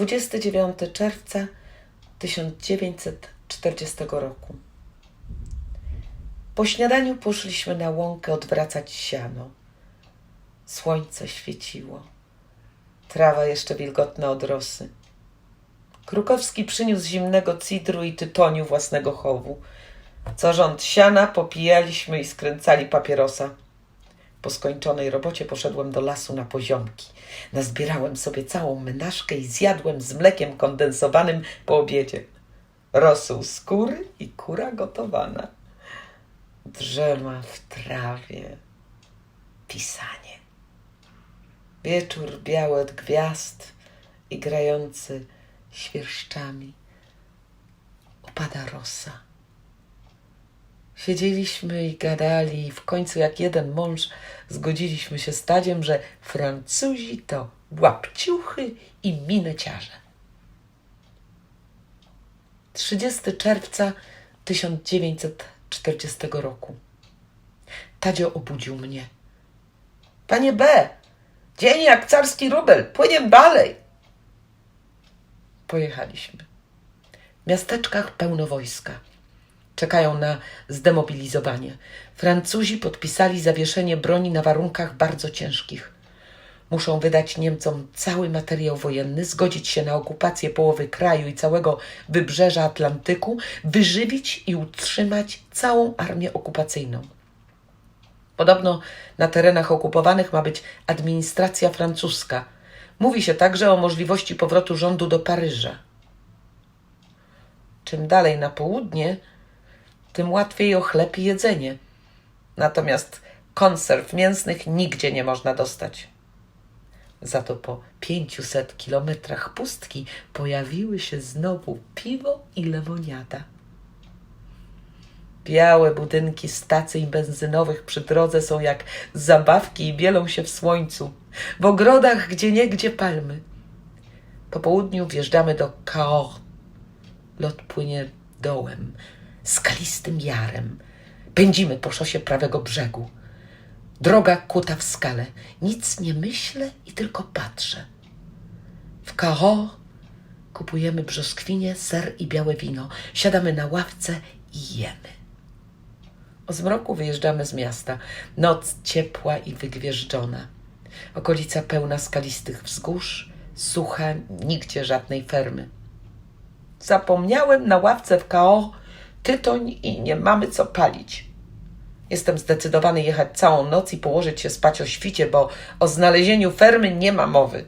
29 czerwca 1940 roku. Po śniadaniu poszliśmy na łąkę odwracać siano. Słońce świeciło. Trawa jeszcze wilgotna od rosy. Krukowski przyniósł zimnego cidru i tytoniu własnego chowu. Co rząd siana popijaliśmy i skręcali papierosa. Po skończonej robocie poszedłem do lasu na poziomki. Nazbierałem sobie całą menażkę i zjadłem z mlekiem kondensowanym po obiedzie. Rosół skóry i kura gotowana. Drzema w trawie. Pisanie. Wieczór biały od gwiazd i grający świerszczami. Opada rosa. Siedzieliśmy i gadali, i w końcu, jak jeden mąż, zgodziliśmy się z Tadziem, że Francuzi to łapciuchy i mineciarze. 30 czerwca 1940 roku. Tadzio obudził mnie. Panie B, dzień jak carski rubel, płyniemy dalej. Pojechaliśmy. W miasteczkach pełno wojska. Czekają na zdemobilizowanie. Francuzi podpisali zawieszenie broni na warunkach bardzo ciężkich. Muszą wydać Niemcom cały materiał wojenny, zgodzić się na okupację połowy kraju i całego wybrzeża Atlantyku, wyżywić i utrzymać całą armię okupacyjną. Podobno na terenach okupowanych ma być administracja francuska. Mówi się także o możliwości powrotu rządu do Paryża. Czym dalej na południe, tym łatwiej o chleb i jedzenie. Natomiast konserw mięsnych nigdzie nie można dostać. Za to po 500 kilometrach pustki pojawiły się znowu piwo i lemoniada. Białe budynki stacji benzynowych przy drodze są jak zabawki i bielą się w słońcu. W ogrodach gdzie niegdzie palmy. Po południu wjeżdżamy do Cahors. Lot płynie dołem, skalistym jarem. Pędzimy po szosie prawego brzegu. Droga kuta w skale. Nic nie myślę i tylko patrzę. W Cahors kupujemy brzoskwinie, ser i białe wino. Siadamy na ławce i jemy. O zmroku wyjeżdżamy z miasta. Noc ciepła i wygwieżdżona. Okolica pełna skalistych wzgórz, sucha, nigdzie żadnej fermy. Zapomniałem na ławce w KO tytoń i nie mamy co palić. Jestem zdecydowany jechać całą noc i położyć się spać o świcie, bo o znalezieniu fermy nie ma mowy.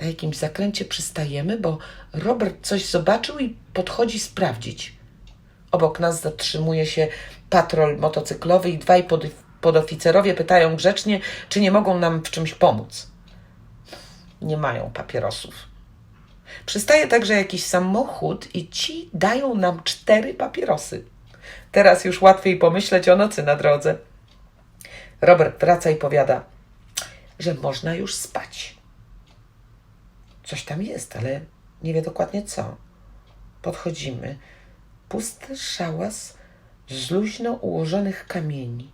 Na jakimś zakręcie przystajemy, bo Robert coś zobaczył i podchodzi sprawdzić. Obok nas zatrzymuje się patrol motocyklowy i dwaj pod, podoficerowie pytają grzecznie, czy nie mogą nam w czymś pomóc. Nie mają papierosów. Przystaje także jakiś samochód i ci dają nam cztery papierosy. Teraz już łatwiej pomyśleć o nocy na drodze. Robert wraca i powiada, że można już spać. Coś tam jest, ale nie wie dokładnie co. Podchodzimy. Pusty szałas z luźno ułożonych kamieni.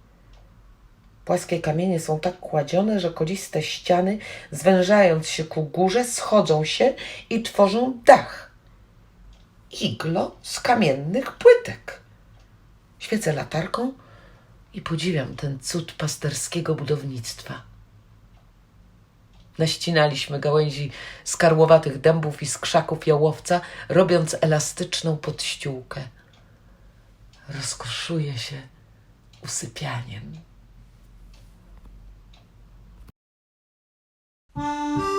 Płaskie kamienie są tak kładzione, że koliste ściany, zwężając się ku górze, schodzą się i tworzą dach. Iglo z kamiennych płytek. Świecę latarką i podziwiam ten cud pasterskiego budownictwa. Naścinaliśmy gałęzi skarłowatych dębów i z krzaków jałowca, robiąc elastyczną podściółkę. Rozkoszuję się usypianiem. Música